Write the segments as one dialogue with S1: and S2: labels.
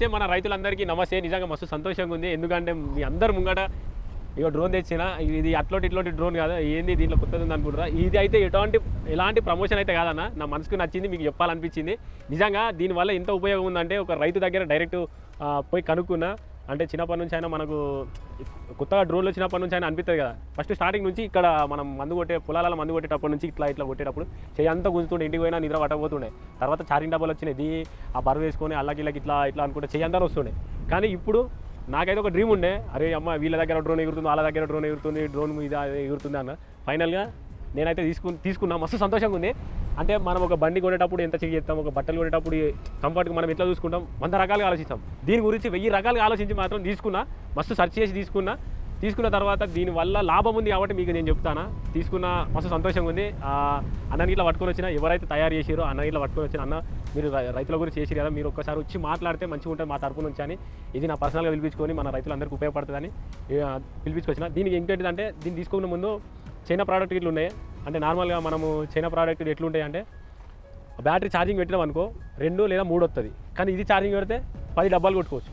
S1: నమస్తే మన రైతులందరికీ నమస్తే. నిజంగా మస్తు సంతోషంగా ఉంది. ఎందుకంటే మీ అందరు ముంగట ఇక డ్రోన్ తెచ్చిన. ఇది అట్లోటి ఇట్లాంటి డ్రోన్ కాదు. ఏంది దీంట్లో కొత్తది ఉంది అనుకుంటారా ఇది అయితే ఎటువంటి ఎలాంటి ప్రమోషన్ అయితే కాదన్న. నా మనసుకు నచ్చింది మీకు చెప్పాలనిపించింది. నిజంగా దీనివల్ల ఎంత ఉపయోగం ఉందంటే ఒక రైతు దగ్గర డైరెక్ట్ పోయి కనుక్కున్నా. అంటే చిన్నప్పటి నుంచి అయినా మనకు కొత్తగా డ్రోన్లు వచ్చినప్పటి నుంచి అయినా అనిపిస్తుంది కదా. ఫస్ట్ స్టార్టింగ్ నుంచి ఇక్కడ మనం మందు కొట్టే పొలాలలో మందు కొట్టేటప్పటి నుంచి ఇట్లా ఇట్లా కొట్టేటప్పుడు చేయి అంతా గుంజుతుండే ఇంటికి పోయినా నిద్ర పట్టకపోతుండే. తర్వాత చారింగ్ డబ్బాలు వచ్చినాయి దీ ఆ బరువు వేసుకొని అల్లకి ఇట్లా ఇట్లా అనుకుంటే చేయి వస్తుండే కానీ ఇప్పుడు నాకైతే ఒక డ్రీమ్ ఉండే అరే అమ్మ వీళ్ళ దగ్గర డ్రోన్ ఎగురుతుంది వాళ్ళ దగ్గర డ్రోన్ ఎగురుతుంది డ్రోన్ మీద ఎగురుతుంది అన్న. ఫైనల్గా నేనైతే తీసుకు తీసుకున్నా. మస్తు సంతోషంగా ఉంది. అంటే మనం ఒక బండి కొనేటప్పుడు ఎంత చెక్ చేస్తాం ఒక బట్టలు కొనేటప్పుడు కంఫర్ట్గా మనం ఎట్లా చూసుకుంటాం? వంద రకాలుగా ఆలోచిస్తాం. దీని గురించి వెయ్యి రకాలుగా ఆలోచించి మాత్రం తీసుకున్నా. మస్తు సెర్చ్ చేసి తీసుకున్నా. తీసుకున్న తర్వాత దీనివల్ల లాభం ఉంది కాబట్టి మీకు నేను చెప్తానా? తీసుకున్న మస్తు సంతోషంగా ఉంది. అన్న అన్నని ఇట్లా పట్టుకొని వచ్చిన ఎవరైతే తయారు చేసారో అన్న ఇట్లా పట్టుకొని వచ్చిన అన్న మీరు రైతుల గురించి చేసిరు కదా మీరు ఒక్కసారి వచ్చి మాట్లాడితే మంచిగా ఉంటుంది మా తరపు నుంచి అని. ఇది నా పర్సనల్గా పిలిపించుకొని మన రైతులందరికీ ఉపయోగపడుతుందని పిలిపించుకొచ్చిన. దీనికి ఏంటంటే దీన్ని తీసుకునే ముందు చైనా ప్రోడక్ట్ ఇట్లా ఉన్నాయి. అంటే నార్మల్గా మనము చైనా ప్రోడక్ట్ ఎట్లుంటాయి అంటే బ్యాటరీ ఛార్జింగ్ పెట్టినాం అనుకో రెండు లేదా మూడు వస్తుంది కానీ ఇది ఛార్జింగ్ పెడితే పది డబ్బాలు కొట్టుకోవచ్చు.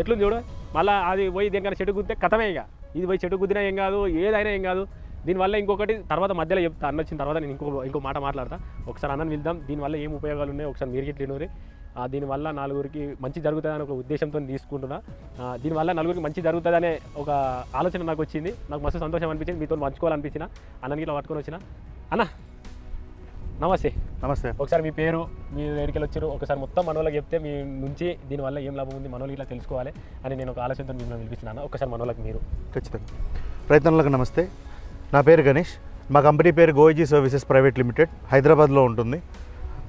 S1: ఎట్లుంది చూడు? మళ్ళీ అది పోయి దేనికైనా చెట్టు గుద్దితే కథమే ఇక. ఇది పోయి చెట్టు గుద్దినా ఏం కాదు ఏదైనా ఏం కాదు. దీనివల్ల ఇంకొకటి తర్వాత మధ్యలో చెప్తా అన్న వచ్చిన తర్వాత నేను ఇంకో ఇంకో మాట మాట్లాడతా. ఒకసారి అన్నని వెళ్దాం దీనివల్ల ఏం ఉపయోగాలు ఉన్నాయి? ఒకసారి మీరు గిట్లినూరి దీనివల్ల నలుగురికి మంచి జరుగుతుందని ఒక ఉద్దేశంతో తీసుకుంటున్నా. దీనివల్ల నలుగురికి మంచి జరుగుతుందనే ఒక ఆలోచన నాకు వచ్చింది. నాకు మస్తు సంతోషం అనిపించింది. మీతో పంచుకోవాలనిపించిన అన్నకి ఇలా పట్టుకొని వచ్చిన. అన్న నమస్తే.
S2: నమస్తే.
S1: ఒకసారి మీ పేరు మీ ఎడికెళ్ళి వచ్చారు. ఒకసారి మొత్తం మనోళ్ళకి చెప్తే మీ నుంచి దీనివల్ల ఏం లాభం ఉంది మనోళ్ళు ఇట్లా తెలుసుకోవాలి అని నేను ఒక ఆలోచనతో మిమ్మల్ని పిలిపిస్తున్నాను ఒకసారి మనోళ్ళకి మీరు.
S2: ఖచ్చితంగా. రైతన్నులకు నమస్తే. నా పేరు గణేష్. మా కంపెనీ పేరు గోయిజీ సర్వీసెస్ ప్రైవేట్ లిమిటెడ్ హైదరాబాద్లో ఉంటుంది.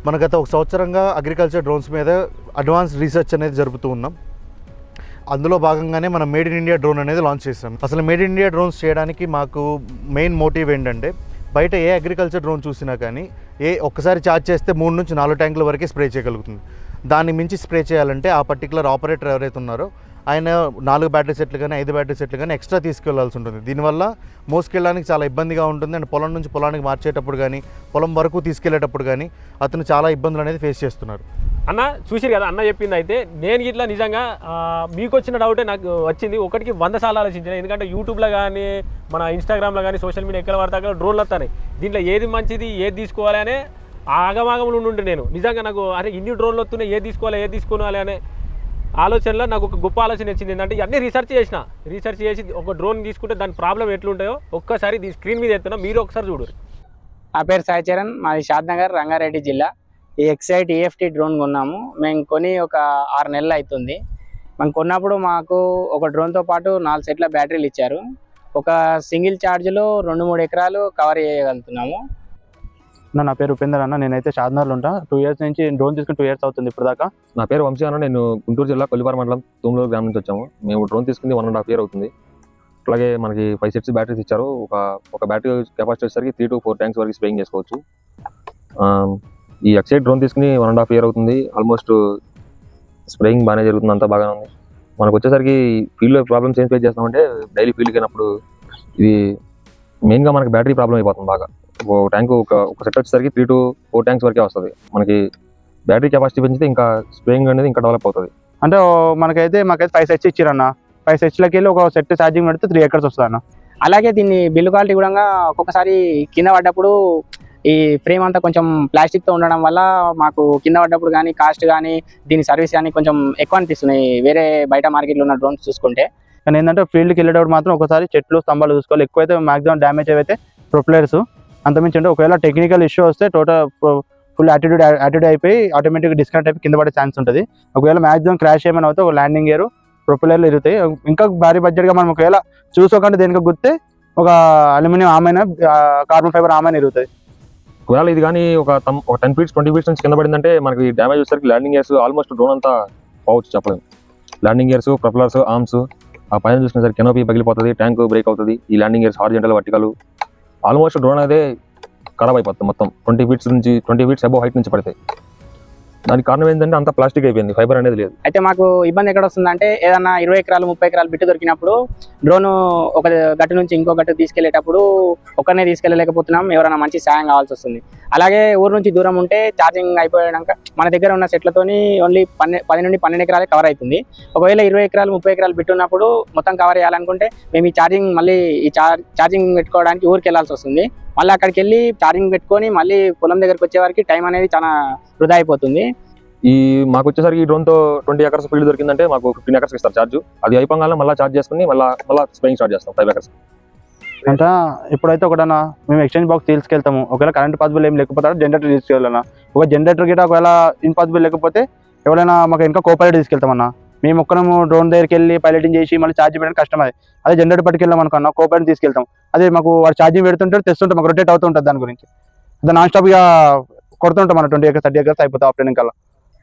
S2: మన గత ఒక సంవత్సరంగా అగ్రికల్చర్ డ్రోన్స్ మీద అడ్వాన్స్ రీసెర్చ్ అనేది జరుపుతూ ఉన్నాం. అందులో భాగంగానే మనం మేడ్ ఇన్ ఇండియా డ్రోన్ అనేది లాంచ్ చేసాం అసలు మేడ్ ఇన్ ఇండియా డ్రోన్స్ చేయడానికి మాకు మెయిన్ మోటివ్ ఏంటంటే బయట ఏ అగ్రికల్చర్ డ్రోన్ చూసినా కానీ ఏ ఒక్కసారి ఛార్జ్ చేస్తే మూడు నుంచి నాలుగు ట్యాంకుల వరకే స్ప్రే చేయగలుగుతుంది. దాన్ని మించి స్ప్రే చేయాలంటే ఆ పర్టికులర్ ఆపరేటర్ ఎవరైతే ఉన్నారో ఆయన నాలుగు బ్యాటరీ సెట్లు కానీ ఐదు బ్యాటరీ సెట్లు కానీ ఎక్స్ట్రా తీసుకెళ్ళాల్సి ఉంటుంది. దీనివల్ల మోసుకెళ్ళడానికి చాలా ఇబ్బందిగా ఉంటుంది. అండ్ పొలం నుంచి పొలానికి మార్చేటప్పుడు కానీ పొలం వరకు తీసుకెళ్ళేటప్పుడు కానీ అతను చాలా ఇబ్బందులు అనేది ఫేస్ చేస్తున్నారు.
S1: అన్న చూసిరు కదా అన్న చెప్పింది అయితే నేను ఇట్లా నిజంగా మీకు వచ్చిన డౌటే నాకు వచ్చింది. ఒకటికి వంద సార్లు ఆలోచించిన ఎందుకంటే యూట్యూబ్లో కానీ మన ఇన్స్టాగ్రామ్లో కానీ సోషల్ మీడియా ఎక్కడ పడతా అక్కడ డ్రోన్లు వస్తాయి దీంట్లో ఏది మంచిది ఏది తీసుకోవాలి అనే ఆగమాగములు ఉండి నేను. నిజంగా నాకు అరే ఇన్ని డ్రోన్లు వస్తున్నాయి ఏది తీసుకోవాలి ఏది తీసుకోవాలి అనే ఆలోచనలో నాకు ఒక గొప్ప ఆలోచన వచ్చింది ఏంటంటే ఇవన్నీ రీసెర్చ్ చేసిన. రీసెర్చ్ చేసి ఒక డ్రోన్ తీసుకుంటే దాని ప్రాబ్లం ఎట్లుంటాయో ఒక్కసారి దీని స్క్రీన్ మీద ఎత్తున్నా మీరు ఒకసారి చూడరు
S3: నా పేరు సాయి చరణ్ మాది షాద్ నగర్ రంగారెడ్డి జిల్లా. ఈ ఎక్సైట్ ఈఎఫ్టీ డ్రోన్ కొన్నాము. మేము కొని ఒక ఆరు నెలలు అవుతుంది మేము కొన్నప్పుడు మాకు ఒక డ్రోన్తో పాటు నాలుగు సెట్ల బ్యాటరీలు ఇచ్చారు. ఒక సింగిల్ ఛార్జ్లో రెండు మూడు ఎకరాలు కవర్ చేయగలుగుతున్నాము.
S4: అన్న, నా పేరు ఉపేందర్ అన్న. నేనైతే షాద్నగర్లో ఉంటా. టూ ఇయర్స్ నుంచి డ్రోన్ తీసుకుని టూ ఇయర్స్ అవుతుంది ఇప్పుడు దాకా
S5: నా పేరు వంశీ అన్న. నేను గుంటూరు జిల్లా కొల్లిపార మండలం తూములూరు గ్రామం నుంచి వచ్చాము. మేము డ్రోన్ తీసుకుంది వన్ అండ్ హాఫ్ ఇయర్ అవుతుంది. అలాగే మనకి ఫైవ్ సెట్స్ బ్యాటరీస్ ఇచ్చారు. ఒక ఒక బ్యాటరీ కెపాసిటీ వచ్చేసరికి త్రీ టు ఫోర్ ట్యాంక్స్ వరకు స్ప్రేయింగ్ చేసుకోవచ్చు. ఈ ఎక్సైడ్ డ్రోన్ తీసుకుని వన్ అండ్ హాఫ్ ఇయర్ అవుతుంది. ఆల్మోస్ట్ స్ప్రేయింగ్ బాగానే జరుగుతుంది. అంతా బాగానే ఉంది. మనకు వచ్చేసరికి ఫీల్డ్లో ప్రాబ్లమ్స్ ఏం ఫేస్ చేస్తామంటే డైలీ ఫీల్డ్కి వెళ్ళినప్పుడు ఇది మెయిన్గా మనకి బ్యాటరీ ప్రాబ్లం అయిపోతుంది బాగా. ట్యాంక్ ఒక ఒక సెట్ వచ్చేసరికి త్రీ టు ఫోర్ ట్యాంక్స్ వరకే వస్తుంది. మనకి బ్యాటరీ కెపాసిటీ పెంచితే ఇంకా స్ప్రేయింగ్ అనేది ఇంకా డెవలప్ అవుతుంది.
S4: అంటే మనకైతే మాకైతే ఫైవ్ సెట్స్ ఇచ్చారన్న. ఫైవ్ సెట్స్లకి వెళ్ళి ఒక సెట్ ఛార్జింగ్ పెడితే త్రీ ఎకర్స్ వస్తుంది అన్న
S3: అలాగే దీన్ని బిల్లు క్వాలిటీ కూడా ఒక్కొక్కసారి కింద పడ్డప్పుడు ఈ ఫ్రేమ్ అంతా కొంచెం ప్లాస్టిక్తో ఉండడం వల్ల మాకు కింద పడ్డప్పుడు కానీ కాస్ట్ కానీ దీని సర్వీస్ కానీ కొంచెం ఎక్కువ అనిపిస్తున్నాయి. వేరే బయట మార్కెట్లో ఉన్న డ్రోన్స్ చూసుకుంటే.
S4: కానీ ఏంటంటే ఫీల్డ్కి వెళ్ళేటప్పుడు మాత్రం ఒకసారి చెట్లు స్తంభాలు చూసుకోవాలి. ఎక్కువైతే మాక్సిమం డ్యామేజ్ అయితే ప్రొప్లైర్స్ అంతమించి అంటే ఒకవేళ టెక్నికల్ ఇష్యూ వస్తే టోటల్ ఫుల్ యాటిట్యూడ్ యాటిట్యూడ్ అయిపోయి ఆటోమేటిక్గా డిస్కనెక్ట్ అయిపోయి కింద పడే ఛాన్స్ ఉంటుంది. ఒకవేళ మ్యాక్సిమం క్రాష్ ఏమైనా అవుతే ఒక ల్యాండింగ్ ఇయర్ ప్రొపెలర్లు ఇరుగుతాయి ఇంకా భారీ బడ్జెట్గా మనం ఒకవేళ చూసుకోకుండా దేనికి గుర్తే ఒక అల్యూమినియం ఆమెన కార్బన్ ఫైబర్ ఆమెన ఇరుగుతుంది
S5: ఒకవేళ ఇది కానీ ఒక ఒక టెన్ ఫీట్స్ ట్వంటీ ఫీట్స్ నుంచి కింద పడిందంటే మనకి డ్యామేజ్ వచ్చేసరికి ల్యాండింగ్ ఇయర్స్ ఆల్మోస్ట్ డ్రోన్ అంతా పోవచ్చు చెప్పలేము. ల్యాండింగ్ ఇయర్స్ ప్రొపెలర్స్ ఆర్మ్స్ ఆ పైన చూసుకునేసరికి కెనోపీ పగిలిపోతుంది ట్యాంక్ బ్రేక్ అవుతుంది. ఈ landing gears horizontal vertical almost drone అదే ఖరాబ్ అయిపోతుంది మొత్తం. ట్వంటీ ఫీట్స్ నుంచి ట్వంటీ ఫీట్స్ అబౌవ్ హైట్ నుంచి పడతాయి దానికి కారణం ఏంటంటే అంత ప్లాస్టిక్ అయిపోయింది ఫైబర్ అనేది లేదు.
S3: అయితే మాకు ఇబ్బంది ఎక్కడ వస్తుందంటే ఏదన్నా ఇరవై ఎకరాలు ముప్పై ఎకరాలు బిట్టు దొరికినప్పుడు డ్రోన్ ఒక గట్టు నుంచి ఇంకో గట్టు తీసుకెళ్ళేటప్పుడు ఒక్కరినే తీసుకెళ్ళలేకపోతున్నాం ఎవరైనా మంచి సాయం కావాల్సి వస్తుంది. అలాగే ఊరు నుంచి దూరం ఉంటే ఛార్జింగ్ అయిపోయాక మన దగ్గర ఉన్న సెట్లతోని ఓన్లీ పన్నె పది నుండి పన్నెండు ఎకరాలే కవర్ అవుతుంది ఒకవేళ ఇరవై ఎకరాలు ముప్పై ఎకరాలు బిట్టు ఉన్నప్పుడు మొత్తం కవర్ చేయాలనుకుంటే మేము ఈ ఛార్జింగ్ మళ్ళీ ఈ ఛార్జింగ్ పెట్టుకోవడానికి ఊరికి వెళ్ళాల్సి వస్తుంది. మళ్ళీ అక్కడికి వెళ్ళి ఛార్జింగ్ పెట్టుకొని మళ్ళీ పొలం దగ్గరికి వచ్చే వరకు టైం అనేది చాలా వృధా అయిపోతుంది.
S5: ఈ మాకు వచ్చేసరికి ఈ డ్రోన్తో ట్వంటీ ఎకర్స్ ఫీల్డ్ దొరికిందంటే మాకు ఫిఫ్టీన్ ఎకర్స్ ఇస్తారు చార్జ్ అది అయిపోగానే మళ్ళీ చార్జ్ చేసుకుని మళ్ళీ మళ్ళీ స్ప్రేయింగ్ స్టార్ట్ చేస్తాం ఫైవ్ ఎకర్స్
S4: అంటే ఇప్పుడైతే ఒకటన్నా మేము ఎక్స్చేంజ్ బాక్స్ తీసుకెళ్తాము ఒకవేళ కరెంట్ పాసిబుల్ ఏం లేకపోతే జనరేటర్ తీసుకెళ్ళాలన్నా. ఒక జనరేటర్ గిట్ట ఒకవేళ ఇంపాసిబుల్ లేకపోతే ఎవరైనా మాకు ఇంకా కోపరేట్ తీసుకెళ్తామన్నా. మేము ఒక్కనము డ్రోన్ దగ్గరికి వెళ్ళి పైలటింగ్ చేసి మళ్ళీ ఛార్జ్ పెట్టడం కష్టం అది అదే జనరేటర్ పట్టుకెళ్ళాం అనుకున్నా కోపరేట్ తీసుకెళ్తాం. అదే మాకు వాడు ఛార్జింగ్ పెడుతుంటే తెస్తుంటాం మాకు రొటేట్ అవుతూ ఉంటుంది దాని గురించి. అదే నాన్ స్టాప్గా కొడుతుంటాం మన twenty acres thirty acres afternoon afternoon కల్లా.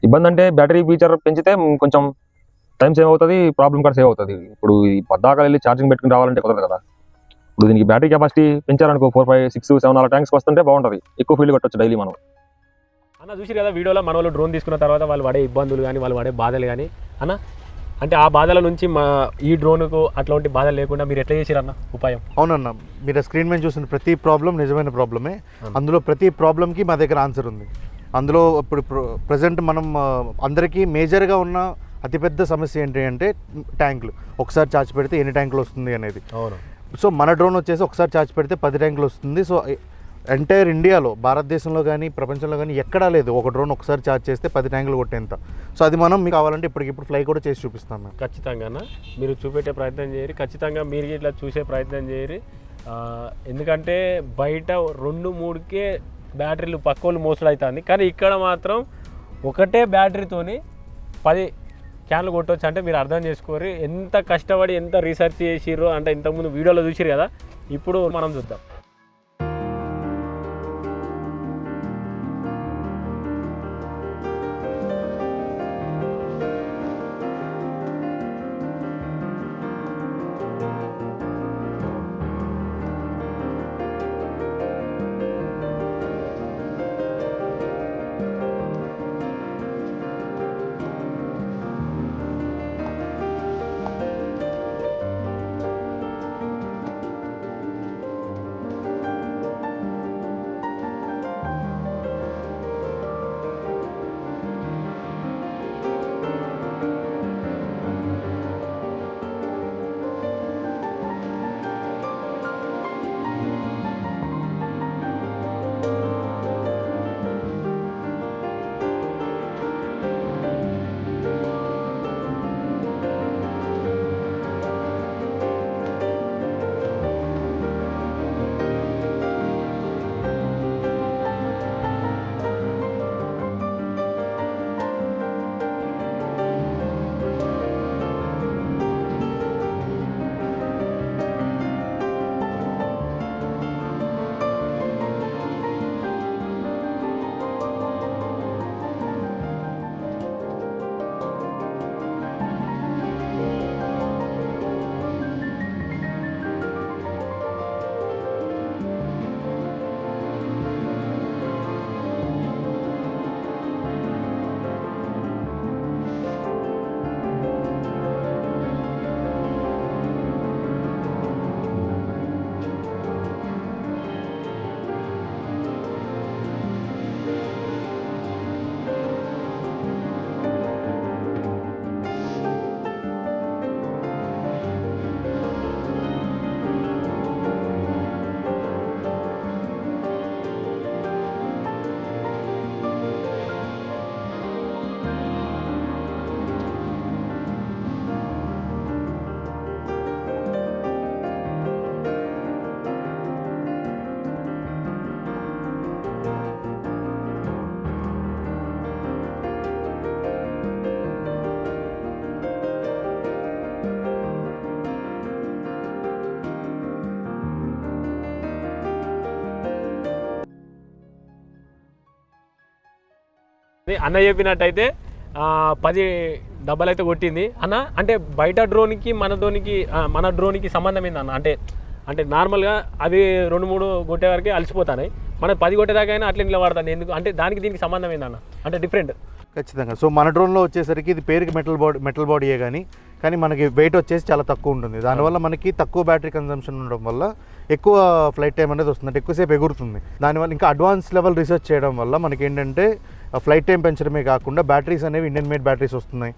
S5: ఇబ్బంది అంటే బ్యాటరీ ఫీచర్ పెంచితే కొంచెం టైం సేవ్ అవుతుంది ప్రాబ్లం కూడా సేవ్ అవుతుంది. ఇప్పుడు ఈ పద్దాక వెళ్ళి ఛార్జింగ్ పెట్టుకుని రావాలంటే కుదరదు కదా. ఇప్పుడు దీనికి బ్యాటరీ కెపాసిటీ పెంచారనుకో ఫోర్ ఫైవ్ సిక్స్ సెవెన్ అలా ట్యాంక్స్ వస్తుంటే బాగుంటుంది. ఎక్కువ ఫీల్డ్ కొట్టొచ్చు డైలీ మనం.
S1: అన్న చూసి కదా వీడియోలో మన వాళ్ళు డ్రోన్ తీసుకున్న తర్వాత వాళ్ళు పడే ఇబ్బందులు కానీ వాళ్ళు పడే బాధలు కానీ అన్న అంటే ఆ బాధల నుంచి మా ఈ డ్రోన్కు అట్లాంటి బాధలు లేకుండా మీరు ఎట్లా చేసిరన్న ఉపాయం?
S2: అవునన్న మీరు స్క్రీన్ మీద చూసిన ప్రతి ప్రాబ్లం నిజమైన ప్రాబ్లమే అందులో ప్రతి ప్రాబ్లంకి మా దగ్గర ఆన్సర్ ఉంది. అందులో ఇప్పుడు ప్రజెంట్ మనం అందరికీ మేజర్గా ఉన్న అతిపెద్ద సమస్య ఏంటి అంటే ట్యాంకులు. ఒకసారి ఛార్జ్ పెడితే ఎన్ని ట్యాంకులు వస్తుంది అనేది.
S1: అవును.
S2: సో మన డ్రోన్ వచ్చేసి ఒకసారి ఛార్జ్ పెడితే పది ట్యాంకులు వస్తుంది. సో ఎంటైర్ ఇండియాలో భారతదేశంలో కానీ ప్రపంచంలో కానీ ఎక్కడా లేదు. ఒక డ్రోన్ ఒకసారి ఛార్జ్ చేస్తే పది ట్యాంకులు కొట్టేంత. సో అది మనం మీకు కావాలంటే ఇప్పటికిప్పుడు ఫ్లై కూడా చేసి చూపిస్తాను
S1: ఖచ్చితంగా మీరు చూపెట్టే ప్రయత్నం చేయరు ఖచ్చితంగా మీరు ఇట్లా చూసే ప్రయత్నం చేయరు ఎందుకంటే బయట రెండు మూడుకే బ్యాటరీలు పక్కోళ్ళు మోసడవుతుంది కానీ ఇక్కడ మాత్రం ఒకటే బ్యాటరీతోని పది క్యాన్లు కొట్టవచ్చు అంటే మీరు అర్థం చేసుకోరు ఎంత కష్టపడి ఎంత రీసెర్చ్ చేసిర్రు అంటే ఇంతకుముందు వీడియోలో చూసిరు కదా. ఇప్పుడు మనం చూద్దాం. ఇది అన్న చెప్పినట్టయితే పది డబ్బాలు అయితే కొట్టింది. అన్న అంటే బయట డ్రోన్కి మన డ్రోన్కి మన డ్రోన్కి సంబంధం ఏంది అన్న? అంటే అంటే నార్మల్గా అవి రెండు మూడు కొట్టే వరకే అలసిపోతాయి మన పది కొట్టేదాకైనా అట్లా నిలబడతాను ఎందుకు? అంటే దానికి దీనికి సంబంధం ఏందన్న అంటే డిఫరెంట్.
S2: ఖచ్చితంగా. సో మన డ్రోన్లో వచ్చేసరికి ఇది పేరుకి మెటల్ బాడీ మెటల్ బాడీయే కానీ కానీ మనకి వెయిట్ వచ్చేసి చాలా తక్కువ ఉంటుంది. దానివల్ల మనకి తక్కువ బ్యాటరీ కన్సంప్షన్ ఉండడం వల్ల ఎక్కువ ఫ్లైట్ టైం అనేది వస్తుంది. అంటే ఎక్కువసేపు ఎగురుతుంది. దానివల్ల ఇంకా అడ్వాన్స్ లెవెల్ రీసెర్చ్ చేయడం వల్ల మనకి ఏంటంటే ఫ్లైట్ టైం పెంచడమే కాకుండా బ్యాటరీస్ అనేవి ఇండియన్ మేడ్ బ్యాటరీస్ వస్తున్నాయి.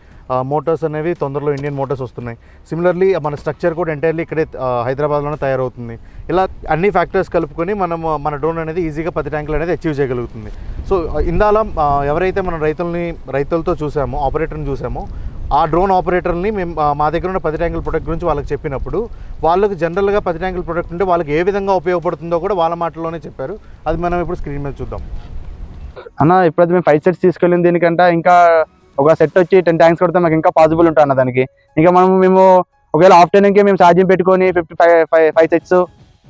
S2: మోటార్స్ అనేవి తొందరలో ఇండియన్ మోటార్స్ వస్తున్నాయి. సిమిలర్లీ మన స్ట్రక్చర్ కూడా ఎంటైర్లీ ఇక్కడే హైదరాబాద్లోనే తయారవుతుంది. ఇలా అన్ని ఫ్యాక్టర్స్ కలుపుకొని మనం మన డ్రోన్ అనేది ఈజీగా పది ట్యాంకులు అనేది అచీవ్ చేయగలుగుతుంది. సో ఇందాల ఎవరైతే మనం రైతుల్ని రైతులతో చూసామో ఆపరేటర్ని చూసామో ఆ డ్రోన్ ఆపరేటర్ని మేము మా దగ్గర ఉన్న పది ట్యాంకుల ప్రొడక్ట్ గురించి వాళ్ళకి చెప్పినప్పుడు వాళ్ళకి జనరల్గా పది ట్యాంకుల ప్రొడక్ట్ ఉంటే వాళ్ళకి ఏ విధంగా ఉపయోగపడుతుందో కూడా వాళ్ళ మాటల్లోనే చెప్పారు. అది మనం ఇప్పుడు స్క్రీన్ మీద చూద్దాం.
S4: అన్న ఇప్పుడైతే మేము ఫైవ్ సెట్స్ తీసుకెళ్ళిన దీనికంటే. ఇంకా ఒక సెట్ వచ్చి టెన్ ట్యాంక్స్ కొడితే మాకు ఇంకా పాసిబుల్ ఉంటుంది అన్న దానికి. ఇంకా మనం మేము ఒకవేళ ఆఫ్టర్నూన్కి మేము ఛార్జింగ్ పెట్టుకొని fifty five five five sets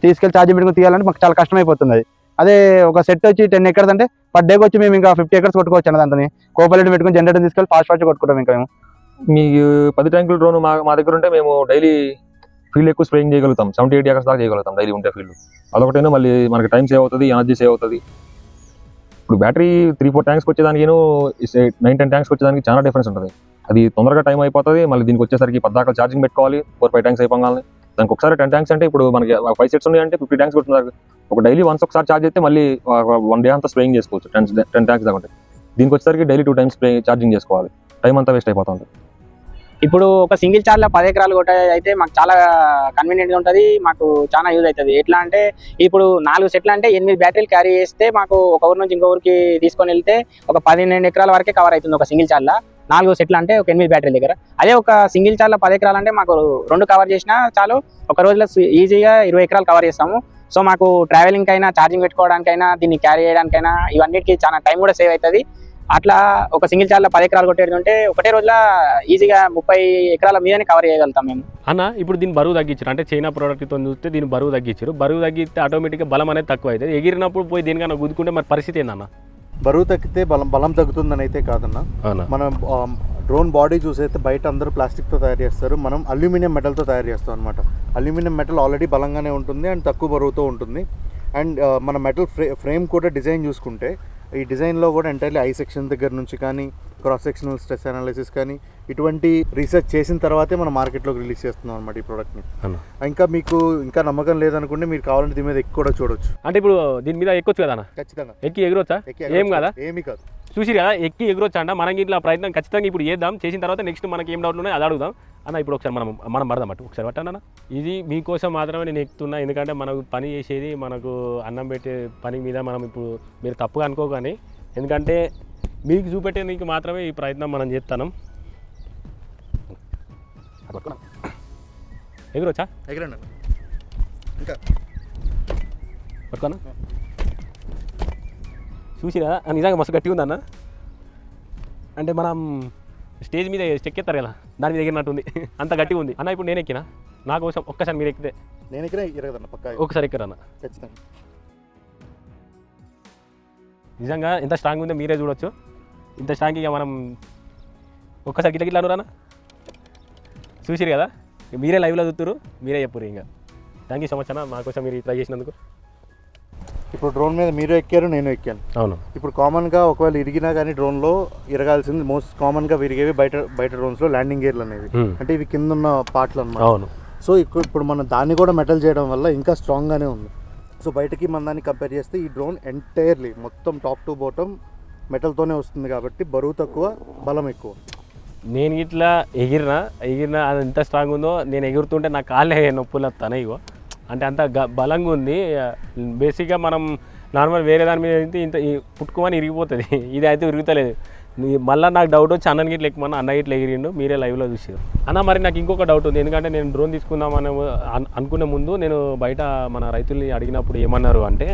S4: తీసుకెళ్ళి ఛార్జింగ్ పెట్టుకొని తీయాలంటే మాకు చాలా కష్టం అయిపోతుంది అదే ఒక సెట్ వచ్చి టెన్ ఎకర్స్ అంటే పర్ డేకి వచ్చి మేము ఇంకా ఫిఫ్టీ ఎకర్స్ కొట్టుకోవచ్చు అన్న దాంతో కోపలెట్ పెట్టుకుని జనరేటర్ తీసుకెళ్ళి ఫాస్ట్ ఫాస్ట్ కొట్టుకుంటాం ఇంకా మేము.
S5: మీ పది ట్యాంకుల డ్రోన్ మా మా దగ్గర ఉంటే మేము డైలీ ఫీల్డ్ ఎక్కువ స్ప్రేయింగ్ చేయగలుగుతాం. సెవెంటీ ఎయిట్ ఎకర్స్ దాకా చేయగలుగుతాం డైలీ ఉంటే ఫీల్డ్ అదొకటేనో మళ్ళీ మనకి టైం సేవ్ అవుతుంది ఎనర్జీ సేవ్ అవుతుంది. ఇప్పుడు బ్యాటరీ త్రీ ఫోర్ ట్యాంక్స్కి వచ్చేదానికి నైన్ టెన్ ట్యాంక్స్కి వచ్చేదానికి చాలా డిఫరెన్స్ ఉంటుంది. అది తొందరగా టైం అయిపోతుంది మళ్ళీ దీనికి వచ్చేసరికి పద్దాక ఛార్జింగ్ పెట్టుకోవాలి ఫోర్ ఫైవ్ ట్యాంక్స్ అయిపోగానే. దానికి ఒకసారి టెన్ ట్యాంక్స్ అంటే ఇప్పుడు మనకి ఫైవ్ సెట్స్ ఉన్నాయంటే ఫిఫ్టీ ట్యాంక్స్ కొట్టున్నారు. ఒక డైలీ వన్స్ ఒకసారి ఛార్జ్ అయితే మళ్ళీ వన్ డే అంతా స్ప్రేయింగ్ చేసుకోవచ్చు టెన్ టెన్ ట్యాంక్స్ దాకా ఉంటాయి దీనికి వచ్చేసరికి daily two times spray charging చేసుకోవాలి. టైం అంతా వేస్ట్ అయిపోతుంది
S3: ఇప్పుడు ఒక సింగిల్ చార్లో పది ఎకరాలు కొట్టే అయితే మాకు చాలా కన్వీనియంట్గా ఉంటుంది మాకు చాలా యూజ్ అవుతుంది. ఎట్లా అంటే ఇప్పుడు నాలుగు సెట్లు అంటే ఎనిమిది బ్యాటరీలు క్యారీ చేస్తే మాకు ఒక ఊరు నుంచి ఇంకో ఊరికి తీసుకొని వెళ్తే ఒక పదిహేను ఎకరాల వరకే కవర్ అవుతుంది ఒక సింగిల్ చార్జ్లో. నాలుగు సెట్లు అంటే ఒక ఎనిమిది బ్యాటరీల దగ్గర. అదే ఒక సింగిల్ చార్లో పది ఎకరాలు అంటే మాకు రెండు కవర్ చేసినా చాలు ఒక రోజులో ఈజీగా ఇరవై ఎకరాలు కవర్ చేస్తాము. సో మాకు ట్రావెలింగ్ అయినా ఛార్జింగ్ పెట్టుకోవడానికైనా దీన్ని క్యారీ చేయడానికైనా ఇవన్నిటికీ చాలా టైం కూడా సేవ్ అవుతుంది. అట్లా ఒక సింగిల్ చార్జ్లో పది ఎకరాలు కొట్టేది ఉంటే ఒకటే రోజులో ఈజీగా ముప్పై ఎకరాల మీదనే కవర్ చేయగలుగుతాం మేము.
S1: అన్న ఇప్పుడు దీని బరువు తగ్గించారు. అంటే చైనా ప్రోడక్ట్తో చూస్తే దీని బరువు తగ్గించారు. బరువు తగ్గితే ఆటోమేటిక్గా బలం అనేది తక్కువ అవుతుంది. ఎగిరినప్పుడు పోయి దీనికన్నా గుద్దుకుంటే మరి పరిస్థితి ఏందన్న
S2: బరువు తగ్గితే బలం బలం తగ్గుతుందని అయితే కాదన్న. మనం డ్రోన్ బాడీ చూసైతే బయట అందరూ ప్లాస్టిక్తో తయారు చేస్తారు. మనం అల్యూమినియం మెటల్తో తయారు చేస్తాం అనమాట అల్యూమినియం మెటల్ ఆల్రెడీ బలంగానే ఉంటుంది అండ్ తక్కువ బరువుతో ఉంటుంది. అండ్ మన మెటల్ ఫ్రే ఫ్రేమ్ కూడా డిజైన్ చూసుకుంటే ఈ డిజైన్లో కూడా ఎంటైర్లీ ఐ సెక్షన్ దగ్గర నుంచి కానీ క్రాస్ సెక్షనల్ స్ట్రెస్ అనాలిసిస్ కానీ ఇటువంటి రీసెర్చ్ చేసిన తర్వాతే మనం మార్కెట్లోకి రిలీజ్ చేస్తున్నాం అనమాట ఈ ప్రోడక్ట్ని ఇంకా మీకు ఇంకా నమ్మకం లేదనుకుంటే మీరు కావాలంటే దీని మీద ఎక్కువ కూడా చూడొచ్చు.
S1: అంటే ఇప్పుడు దీని మీద ఎక్కొచ్చు కదా
S2: ఖచ్చితంగా.
S1: ఎక్కి ఎగరొచ్చా. ఏం. కదా?
S2: ఏమీ కాదు.
S1: చూసి కదా ఎక్కి ఎగరొచ్చా అంట మనకి ఇట్లా ప్రయత్నం ఖచ్చితంగా ఇప్పుడు చేద్దాం. చేసిన తర్వాత నెక్స్ట్ మనకి ఏం డౌట్లు ఉన్నాయి అది అడుగుదాం. అన్న ఇప్పుడు ఒకసారి మనం మనం పడదాం అటు ఒకసారి పట్టాను ఇది మీకోసం మాత్రమే నేను ఎక్కుతున్నా. ఎందుకంటే మనకు పని చేసేది మనకు అన్నం పెట్టే పని మీద మనం ఇప్పుడు మీరు తప్పుగా అనుకోగాని ఎందుకంటే మీకు చూపెట్టేందుకు మాత్రమే ఈ ప్రయత్నం మనం చేస్తాం ఎగురొచ్చా?
S2: ఎగరండి ఇంకా.
S1: పట్టుకోనా చూసి కదా ఆ, నిజంగా మస్తు గట్టిగా ఉందన్న. అంటే మనం స్టేజ్ మీద చెక్కేస్తారు కదా దాని మీద ఎగిరినట్టుంది అంత గట్టిగా ఉంది. అన్న ఇప్పుడు నేను ఎక్కినా? నా కోసం ఒక్కసారి మీరు ఎక్కితే?
S2: నేను ఎక్కడ ఇరగదన్న పక్కా
S1: ఒకసారి ఎక్కరన్న
S2: ఖచ్చితంగా.
S1: నిజంగా ఎంత స్ట్రాంగ్ ఉందో మీరే చూడొచ్చు. ఇంత స్ట్రాంగ్ ఇక మనం ఒక్కసారి గిట్ల గిట్ల అనురానా చూసిరు కదా? మీరే లైవ్లో చూస్తురు మీరే చెప్పురు ఇంకా. థ్యాంక్ యూ సో మచ్ అన్న మా కోసం మీరు ట్రై చేసినందుకు.
S2: ఇప్పుడు డ్రోన్ మీద మీరు ఎక్కారు నేను ఎక్కాను.
S1: అవును.
S2: ఇప్పుడు కామన్గా ఒకవేళ ఇరిగినా కానీ డ్రోన్లో ఇరగాల్సింది మోస్ట్ కామన్గా విరిగేవి బయట బయట డ్రోన్స్లో ల్యాండింగ్ గేర్లు అనేవి. అంటే ఇవి కింద ఉన్న పార్ట్లు అన్నమాట.
S1: అవును.
S2: సో ఇప్పుడు ఇప్పుడు మనం దాన్ని కూడా మెటల్ చేయడం వల్ల ఇంకా స్ట్రాంగ్గానే ఉంది. సో బయటకి మన దాన్ని కంపేర్ చేస్తే ఈ డ్రోన్ ఎంటైర్లీ మొత్తం టాప్ టు బాటమ్ మెటల్తోనే వస్తుంది కాబట్టి బరువు తక్కువ బలం ఎక్కువ.
S1: నేను ఇట్లా ఎగిరిన ఎగిరిన అది ఎంత స్ట్రాంగ్ ఉందో నేను ఎగురుతుంటే నా కాళ్ళే నొప్పులు వస్తాయి ఇగో. అంటే అంత గ- బలంగా ఉంది. బేసిక్గా మనం నార్మల్ వేరే దాని మీద అయితే ఇంత పుట్టుకోమని ఇరిగిపోతుంది. ఇది అయితే ఇరుగుతలేదు మళ్ళీ నాకు డౌట్ వచ్చి అన్నకి ఇట్లా ఎక్కుమన్నా అన్న ఇట్లా ఎగిరిండు మీరే లైవ్లో చూసారు అన్న మరి నాకు ఇంకొక డౌట్ ఉంది. ఎందుకంటే నేను డ్రోన్ తీసుకుందామని అనుకునే ముందు నేను బయట మన రైతుల్ని అడిగినప్పుడు ఏమన్నారు అంటే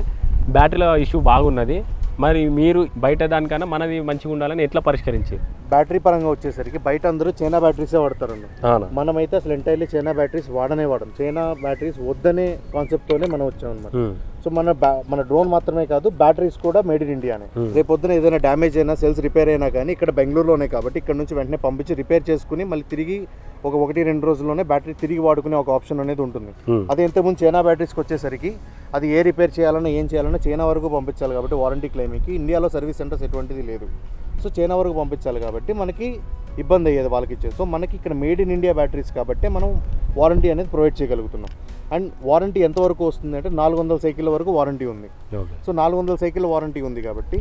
S1: బ్యాటరీలో ఇష్యూ బాగున్నది. మరి మీరు బయట దానికన్నా మనది మంచిగా ఉండాలని ఎట్లా పరిష్కరించారు
S2: బ్యాటరీ పరంగా వచ్చేసరికి బయట అందరూ చైనా బ్యాటరీసే వాడతారండి. మనమైతే అసలు ఎంటైర్లీ చైనా బ్యాటరీస్ వాడనే వాడం చైనా బ్యాటరీస్ వద్దనే కాన్సెప్ట్తోనే మనం వచ్చాం అనమాట
S1: ఉమ్.
S2: సో మన బ్యా- మన డ్రోన్ మాత్రమే కాదు బ్యాటరీస్ కూడా మేడ్ ఇన్ ఇండియానే
S1: Hmm.
S2: రేపు పొద్దున ఏదైనా డ్యామేజ్ అయినా సెల్స్ రిపేర్ అయినా కానీ ఇక్కడ బెంగళూరులోనే కాబట్టి ఇక్కడ నుంచి వెంటనే పంపించి రిపేర్ చేసుకుని మళ్ళీ తిరిగి ఒక ఒకటి రెండు రోజుల్లోనే బ్యాటరీ తిరిగి వాడుకునే ఒక ఆప్షన్ అనేది ఉంటుంది
S1: ఉమ్.
S2: అదే ఇంతకుముందు చైనా బ్యాటరీస్కి వచ్చేసరికి అది ఏ రిపేర్ చేయాలన్నా ఏం చేయాలన్నా చైనా వరకు పంపించాలి కాబట్టి వారంటీ క్లెయిమ్కి ఇండియాలో సర్వీస్ సెంటర్స్ ఎటువంటిది లేదు సో చైనా వరకు పంపించాలి కాబట్టి మనకి ఇబ్బంది అయ్యేది వాళ్ళకి ఇచ్చేది సో మనకి ఇక్కడ మేడ్ ఇన్ ఇండియా బ్యాటరీస్ కాబట్టి మనం వారంటీ అనేది ప్రొవైడ్ చేయగలుగుతున్నాం. అండ్ వారంటీ ఎంతవరకు వస్తుంది అంటే నాలుగు వందల సైకిల్ వరకు వారంటీ ఉంది. సో నాలుగు వందల సైకిల్ వారంటీ ఉంది కాబట్టి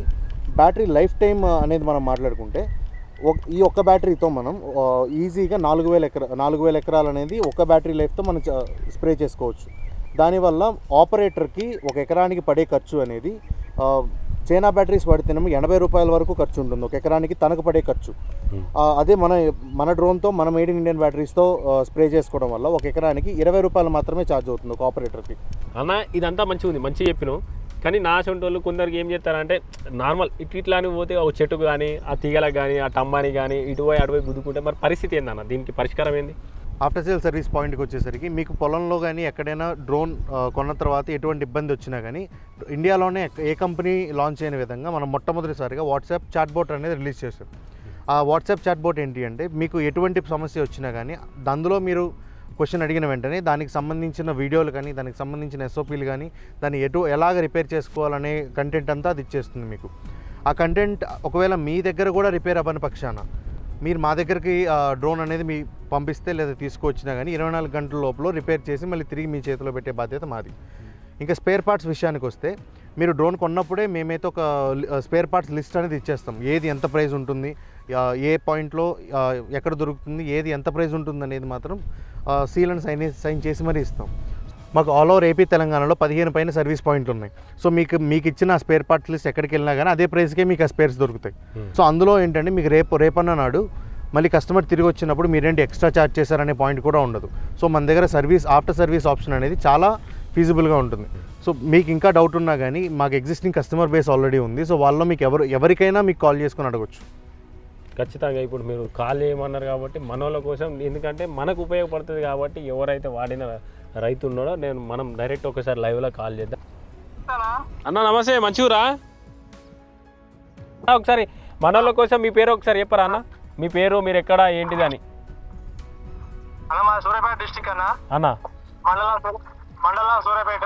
S2: బ్యాటరీ లైఫ్ టైం అనేది మనం మాట్లాడుకుంటే ఒక- ఈ ఒక్క బ్యాటరీతో మనం ఈజీగా నాలుగు వేల ఎకరా నాలుగు వేల ఎకరాలు అనేది ఒక బ్యాటరీ లైఫ్తో మనం స్ప్రే చేసుకోవచ్చు. దానివల్ల ఆపరేటర్కి ఒక ఎకరానికి పడే ఖర్చు అనేది ఆ, చైనా బ్యాటరీస్ వాడితేనేమో ఎనభై రూపాయల వరకు ఖర్చు ఉంటుంది. ఒక ఎకరానికి తనకు పడే ఖర్చు. అదే మన మన డ్రోన్తో మన మేడ్ ఇన్ ఇండియన్ బ్యాటరీస్తో స్ప్రే చేసుకోవడం వల్ల ఒక ఎకరానికి ఇరవై రూపాయలు మాత్రమే ఛార్జ్ అవుతుంది ఒక ఆపరేటర్కి.
S1: అన్న ఇదంతా మంచిగా ఉంది. మంచిగా చెప్పిన కానీ నా సొంత వాళ్ళు కొందరికి ఏం చేస్తారంటే నార్మల్ ఇటు ఇట్లా అని పోతే ఒక చెట్టుకు కానీ ఆ తీగలకు కానీ ఆ టమ్మాని కానీ ఇటువై అటువై గుద్దుకుంటే మరి పరిస్థితి ఏందన్న? దీనికి పరిష్కారం ఏంది?
S2: ఆఫ్టర్ సేల్ సర్వీస్ పాయింట్కి వచ్చేసరికి మీకు పొలంలో కానీ ఎక్కడైనా డ్రోన్ కొన్న తర్వాత ఎటువంటి ఇబ్బంది వచ్చినా కానీ ఇండియాలోనే ఏ కంపెనీ లాంచ్ అయిన విధంగా మనం మొట్టమొదటిసారిగా వాట్సాప్ చాట్ బోట్ అనేది రిలీజ్ చేశారు ఆ వాట్సాప్ చాట్ బోట్ ఏంటి అంటే మీకు ఎటువంటి సమస్య వచ్చినా కానీ అందులో మీరు క్వశ్చన్ అడిగిన వెంటనే దానికి సంబంధించిన వీడియోలు కానీ దానికి సంబంధించిన ఎస్ఓపీలు కానీ దాన్ని ఎటు ఎలాగ రిపేర్ చేసుకోవాలనే కంటెంట్ అంతా అది ఇచ్చేస్తుంది మీకు. ఆ కంటెంట్ ఒకవేళ మీ దగ్గర కూడా రిపేర్ అవ్వని పక్షాన మీరు మా దగ్గరికి డ్రోన్ అనేది మీ పంపిస్తే లేదా తీసుకొచ్చినా కానీ ఇరవై నాలుగు గంటల లోపల రిపేర్ చేసి మళ్ళీ తిరిగి మీ చేతిలో పెట్టే బాధ్యత మాది. ఇంకా స్పేర్ పార్ట్స్ విషయానికి వస్తే మీరు డ్రోన్ కొన్నప్పుడే మేమైతే ఒక స్పేర్ పార్ట్స్ లిస్ట్ అనేది ఇచ్చేస్తాం. ఏది ఎంత ప్రైస్ ఉంటుంది ఏ పాయింట్లో ఎక్కడ దొరుకుతుంది ఏది ఎంత ప్రైస్ ఉంటుంది అనేది మాత్రం సీల్ అండ్ సైన్ సైన్ చేసి మరీ ఇస్తాం. మాకు ఆల్ ఓవర్ ఏపీ తెలంగాణలో పదిహేను పైన సర్వీస్ పాయింట్లు ఉన్నాయి. సో మీకు మీకు ఇచ్చిన స్పేర్ పార్ట్స్ లిస్ట్ ఎక్కడికి వెళ్ళినా కానీ అదే ప్రైస్కే మీకు ఆ స్పేర్స్ దొరుకుతాయి. సో అందులో ఏంటంటే మీకు రేపు రేపన్న నాడు మళ్ళీ కస్టమర్ తిరిగి వచ్చినప్పుడు మీరేంటి ఎక్స్ట్రా ఛార్జ్ చేశారనే పాయింట్ కూడా ఉండదు. సో మన దగ్గర సర్వీస్ ఆఫ్టర్ సర్వీస్ ఆప్షన్ అనేది చాలా ఫీజిబుల్గా ఉంటుంది. సో మీకు ఇంకా డౌట్ ఉన్నా కానీ మాకు ఎగ్జిస్టింగ్ కస్టమర్ బేస్ ఆల్రెడీ ఉంది. సో వాళ్ళలో మీకు ఎవరు ఎవరికైనా మీకు కాల్ చేసుకొని అడగొచ్చు.
S1: ఖచ్చితంగా ఇప్పుడు మీరు కాల్ చేయమన్నారు కాబట్టి మనోళ్ళ కోసం ఎందుకంటే మనకు ఉపయోగపడుతుంది కాబట్టి ఎవరైతే వాడిన రైతు ఉన్నాడో నేను మనం డైరెక్ట్ ఒకసారి లైవ్లో కాల్ చేద్దాం. అన్న నమస్తే మంచిగురా ఒకసారి మనోళ్ళ కోసం మీ పేరు ఒకసారి చెప్పరా అన్న? మీ పేరు మీరు ఎక్కడ ఏంటిది అని?
S6: అన్న మా సూర్యాపేట డిస్టిక్ అన్న.
S1: అన్న.
S6: మండలం మండలం సూర్యాపేట.